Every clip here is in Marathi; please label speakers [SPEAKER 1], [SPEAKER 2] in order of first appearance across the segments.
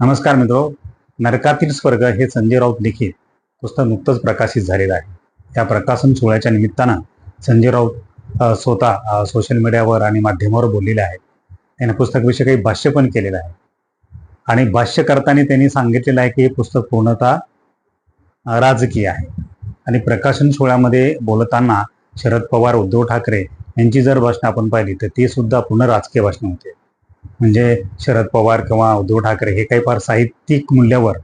[SPEAKER 1] नमस्कार मित्रो. नरकातील स्वर्ग हे संजय राऊत लिखित पुस्तक नुकतंच प्रकाशित झालेलं आहे. त्या प्रकाशन सोहळ्याच्या निमित्तानं संजय राऊत स्वतः सोशल मीडियावर आणि माध्यमावर बोललेले आहेत. त्याने पुस्तकाविषयी काही भाष्य पण केलेलं आहे. आणि भाष्य करताना त्यांनी सांगितलेलं आहे की हे पुस्तक पूर्णतः राजकीय आहे. आणि प्रकाशन सोहळ्यामध्ये बोलताना शरद पवार उद्धव ठाकरे यांची जर भाषणं आपण पाहिली तर ती सुद्धा पूर्ण राजकीय भाषणं होते. म्हणजे शरद पवार किंवा उद्धव ठाकरे हे काही फार साहित्यिक मूल्यावर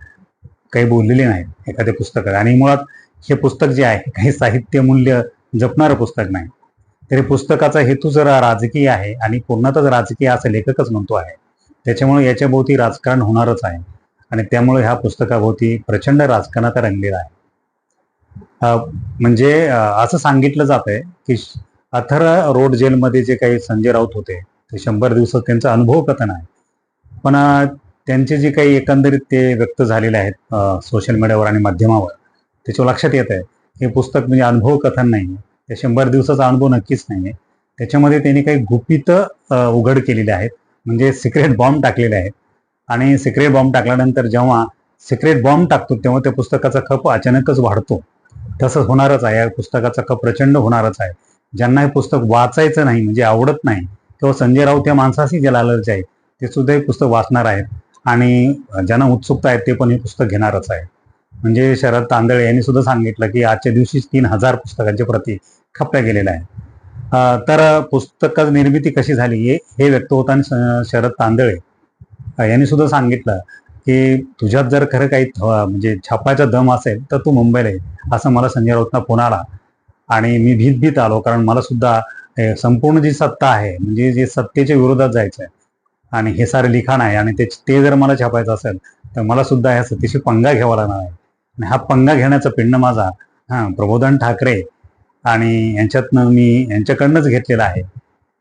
[SPEAKER 1] काही बोललेले नाहीत एखाद्या पुस्तकात आणि मुळात हे पुस्तक जे आहे काही साहित्य मूल्य जपणारं पुस्तक नाही. तरी पुस्तकाचा हेतू जरा राजकीय आहे आणि पूर्णतच राजकीय असं लेखकच म्हणतो आहे. त्याच्यामुळे याच्याभोवती राजकारण होणारच आहे. आणि त्यामुळे ह्या पुस्तकाभोवती प्रचंड राजकारणात रंगलेला आहे. म्हणजे असं सांगितलं जात आहे की अथर रोड जेलमध्ये जे काही संजय राऊत होते ते शंभर दिवसात त्यांचा अनुभव कथन आहे पण त्यांचे जे काही एकंदरीत ते व्यक्त झालेले आहेत सोशल मीडियावर आणि माध्यमावर त्याच्यावर लक्षात येत आहे. हे पुस्तक म्हणजे अनुभव कथन नाही आहे ते शंभर दिवसाचा अनुभव नक्कीच नाही आहे त्याच्यामध्ये त्यांनी काही गुपित उघड केलेले आहेत. म्हणजे सिक्रेट बॉम्ब टाकलेले आहेत. आणि सिक्रेट बॉम्ब टाकल्यानंतर जेव्हा सिक्रेट बॉम्ब टाकतो तेव्हा त्या पुस्तकाचा खप अचानकच वाढतो. तसंच होणारच आहे. या पुस्तकाचा खप प्रचंड होणारच आहे. ज्यांना हे पुस्तक वाचायचं नाही म्हणजे आवडत नाही तेव्हा संजय राऊत या माणसाशी जे लालच आहे ते सुद्धा हे पुस्तक वाचणार आहेत. आणि ज्यांना उत्सुकता आहे ते पण हे पुस्तक घेणारच आहे म्हणजे शरद तांदळे यांनी सुद्धा सांगितलं की आजच्या दिवशी तीन हजार पुस्तकांचे प्रती खपल्या गेलेल्या आहेत. तर पुस्तक निर्मिती कशी झाली हे हे व्यक्त होताना शरद तांदळे यांनी सुद्धा सांगितलं की तुझ्यात जर खरं काही म्हणजे छापायचा दम असेल तर तू मुंबईला ये असं मला संजय राऊतना फोन आला. आणि मी भीत भीत आलो कारण मला सुद्धा संपूर्ण जी सत्ता आहे म्हणजे जे सत्तेच्या विरोधात जायचं आहे आणि हे सारे लिखाण आहे आणि ते ते जर मला छापायचं असेल तर मला सुद्धा ह्या सत्तेशी पंगा घ्यावा लागणार आहे. आणि हा पंगा घेण्याचा पिंड माझा हा प्रबोधन ठाकरे आणि यांच्यातनं मी यांच्याकडनंच घेतलेला आहे.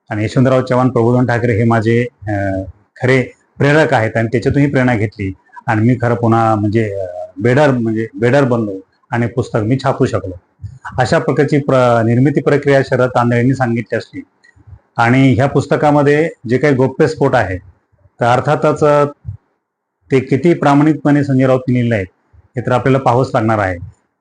[SPEAKER 1] आणि यशवंतराव चव्हाण प्रबोधन ठाकरे हे माझे खरे प्रेरक आहेत आणि त्याच्यातूनही प्रेरणा घेतली. आणि मी खरं पुन्हा म्हणजे बेडर म्हणजे बेडर बनलो आणि पुस्तक मी छापू शकलो. अशा प्रकारची प्र निर्मिती प्रक्रिया शरद तांदळे यांनी सांगितली असली आणि ह्या पुस्तकामध्ये जे काही गोप्यस्फोट आहे तर अर्थातच ते किती प्रामाणिकपणे संजय राऊत लिहिलं आहे हे तर आपल्याला पाहावंच लागणार आहे.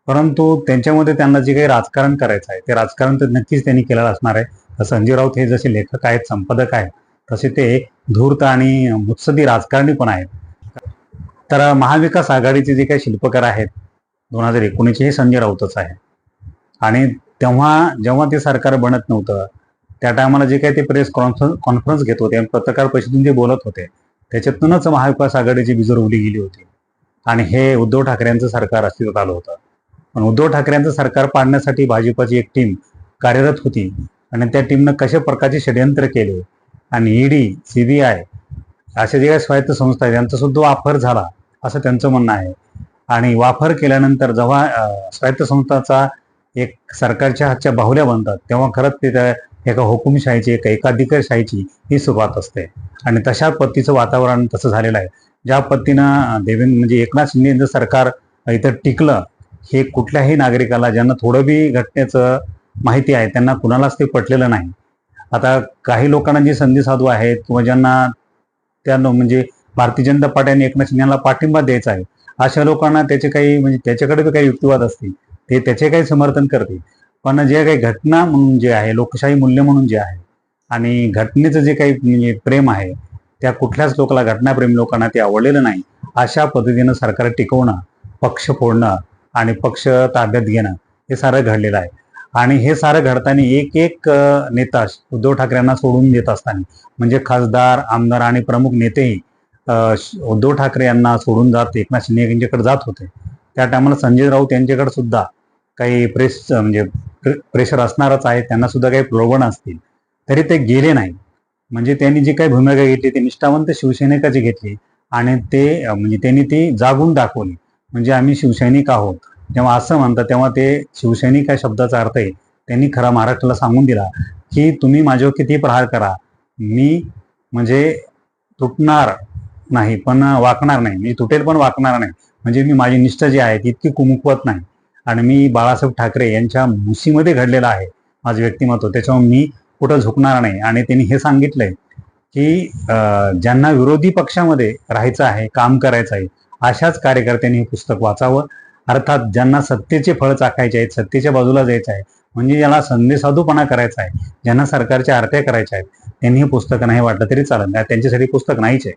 [SPEAKER 1] परंतु त्यांच्यामध्ये त्यांना जे काही राजकारण करायचं आहे ते राजकारण तर नक्कीच त्यांनी केलेलं असणार आहे. तर संजय राऊत हे जसे लेखक आहेत संपादक आहेत तसे ते धूर्त आणि मुत्सदी राजकारणी पण आहेत. तर महाविकास आघाडीचे जे काही शिल्पकार आहेत दोन हजार एकोणीसचे हे संजय राऊतच आहे आणि तेव्हा जेव्हा ते सरकार बनत नव्हतं त्या टायमाला जे काही ते प्रेस कॉन्फरन्स कॉन्फरन्स घेत होते आणि पत्रकार परिषदेतून जे बोलत होते त्याच्यातूनच महाविकास आघाडीची बीजं रोवली गेली होती. आणि हे उद्धव ठाकरेंचं सरकार अस्तित्वात आलं होतं. पण उद्धव ठाकरेंचं सरकार पाडण्यासाठी भाजपाची एक टीम कार्यरत होती. आणि त्या टीमनं कशा प्रकारचे षडयंत्र केले? आणि ईडी सीबीआय अशा जे काही स्वायत्त संस्था आहेत त्यांचा सुद्धा वापर झाला असं त्यांचं म्हणणं आहे. आणि वापर केल्यानंतर जेव्हा स्वायत्त संस्थाचा एक सरकारच्या हातच्या बाहुल्या बनतात. तेव्हा खरंच ते त्या एका हुकुमशाहीची एका एकाधिकारशाहीची ही सुरुवात असते. आणि तशा पद्धतीचं वातावरण तसं झालेलं आहे. ज्या पद्धतीनं देवेंद्र म्हणजे एकनाथ शिंदेचं सरकार इथं टिकलं हे कुठल्याही नागरिकाला ज्यांना थोडं बी घटनेचं माहिती आहे त्यांना कुणालाच ते पटलेलं नाही. आता काही लोकांना जी संधी साधू आहेत किंवा ज्यांना त्या म्हणजे भारतीय जनता पार्टी आणि एकनाथ शिंदे यांना पाठिंबा द्यायचा आहे अशा लोकांना त्याचे काही म्हणजे त्याच्याकडे बी काही युक्तिवाद असतील. ते त्याचे काही समर्थन करतील. पण जे काही घटना म्हणून जे आहे लोकशाही मूल्य म्हणून जे आहे आणि घटनेचं जे काही म्हणजे प्रेम आहे त्या कुठल्याच लोकाला घटनाप्रेमी लोकांना ते आवडलेलं नाही अशा पद्धतीनं सरकार टिकवणं पक्ष फोडणं आणि पक्ष ताब्यात घेणं हे सारं घडलेलं आहे. आणि हे सारं घडताना एक एक नेता उद्धव ठाकरेंना सोडून देत असताना म्हणजे खासदार आमदार आणि प्रमुख नेतेही उद्धव ठाकरे यांना सोडून जात एकनाथ शिंदे यांच्याकडे जात होते. त्या टायमाला संजय राऊत यांच्याकडे सुद्धा काही प्रेस म्हणजे प्रे- प्रेशर असणारच आहे. त्यांना सुद्धा काही प्रलोभन असतील तरी ते गेले नाही. म्हणजे त्यांनी जी काही भूमिका घेतली ती निष्ठावंत शिवसैनिकाची घेतली आणि ते म्हणजे त्यांनी ती जागून दाखवली. म्हणजे आम्ही शिवसैनिक आहोत. तेव्हा असं म्हणतात तेव्हा ते शिवसैनिक या शब्दाचा अर्थ आहे त्यांनी खरा महाराष्ट्राला सांगून दिला की तुम्ही माझ्यावर किती प्रहार करा. मी म्हणजे तुटणार नाही पण वाकणार नाही. मी तुटेल पण वाकणार नाही. म्हणजे मी माझी निष्ठा जी आहे ती इतकी कुमुकवत नाही. आणि मी बाळासाहेब ठाकरे यांच्या मुसीमध्ये घडलेला आहे माझं व्यक्तिमत्व. त्याच्यामुळे मी कुठं झुकणार नाही. आणि त्यांनी हे सांगितलंय की ज्यांना विरोधी पक्षामध्ये राहायचं आहे काम करायचं आहे अशाच कार्यकर्त्यांनी हे पुस्तक वाचावं. अर्थात ज्यांना सत्तेचे फळ चाकायचे आहेत सत्तेच्या बाजूला जायचं आहे म्हणजे ज्याला संदेसाधूपणा करायचा आहे ज्यांना सरकारच्या आरत्या करायच्या आहेत त्यांनी हे पुस्तक नाही वाटलं तरी चालेल. नाही त्यांच्यासाठी पुस्तक नाहीच आहे.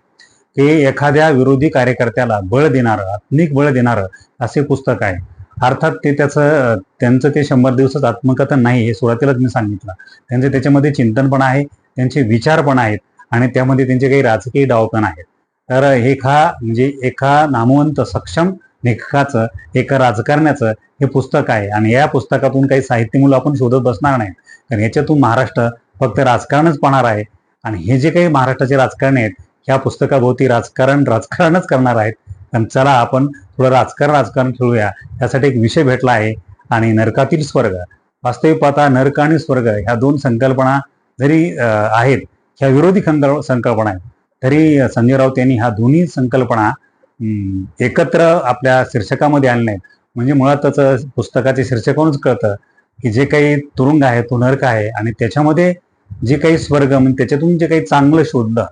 [SPEAKER 1] हे एखाद्या विरोधी कार्यकर्त्याला बळ देणारं आत्मिक बळ देणारं असे पुस्तक आहे. अर्थात ते त्याचं त्यांचं ते शंभर दिवसात आत्मकथन नाही हे सुरुवातीलाच मी सांगितलं. त्यांचे त्याच्यामध्ये चिंतन पण आहे त्यांचे विचार पण आहेत आणि त्यामध्ये त्यांचे काही राजकीय डाव पण आहेत. तर हे एका म्हणजे एका नामवंत सक्षम लेखकाचं एका राजकारण्याचं हे पुस्तक आहे आणि या पुस्तकातून काही साहित्य मुलं आपण शोधत बसणार नाही कारण याच्यातून महाराष्ट्र फक्त राजकारणच पाहणार आहे आणि हे जे काही महाराष्ट्राचे राजकारणी आहेत ह्या पुस्तकाभोवती राजकारण राजकारणच करणार आहेत. पण चला आपण थोडं राजकारण राजकारण खेळूया. त्यासाठी एक विषय भेटला आहे आणि नरकातील स्वर्ग. वास्तविक पाहता नरक आणि स्वर्ग ह्या दोन संकल्पना जरी आहेत ह्या विरोधी खंक- संकल्पना आहेत. तरी संजय राऊत यांनी ह्या दोन्ही संकल्पना एकत्र आपल्या शीर्षकामध्ये आणल्या आहेत. म्हणजे मुळातच पुस्तकाचे शीर्षकावरूनच कळतं की जे काही तुरुंग आहे तो नरक आहे आणि त्याच्यामध्ये जे काही स्वर्ग म्हणजे त्याच्यातून जे काही चांगलं शोधलं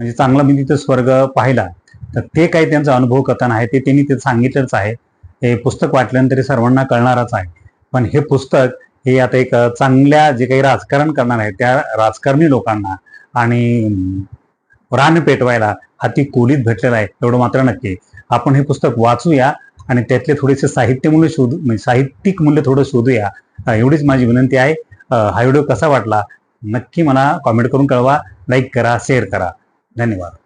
[SPEAKER 1] म्हणजे चांगला मी तिथं स्वर्ग पाहिला तर ते काही त्यांचा अनुभव कथन आहे ते त्यांनी ते सांगितलंच आहे. हे पुस्तक वाचल्यानंतर तरी सर्वांना कळणारच आहे. पण हे पुस्तक हे आता एक चांगल्या जे काही राजकारण करणार आहे त्या राजकारणी लोकांना आणि रान पेटवायला हाती कोलीत भेटलेला आहे एवढं मात्र नक्की. आपण हे पुस्तक वाचूया आणि त्यातले थोडेसे साहित्य मूल्य शोधू म्हणजे साहित्यिक मूल्य थोडं शोधूया. एवढीच माझी विनंती आहे. हा व्हिडिओ कसा वाटला? नक्की मला कॉमेंट करून कळवा लाईक करा शेअर करा. धन्यवाद.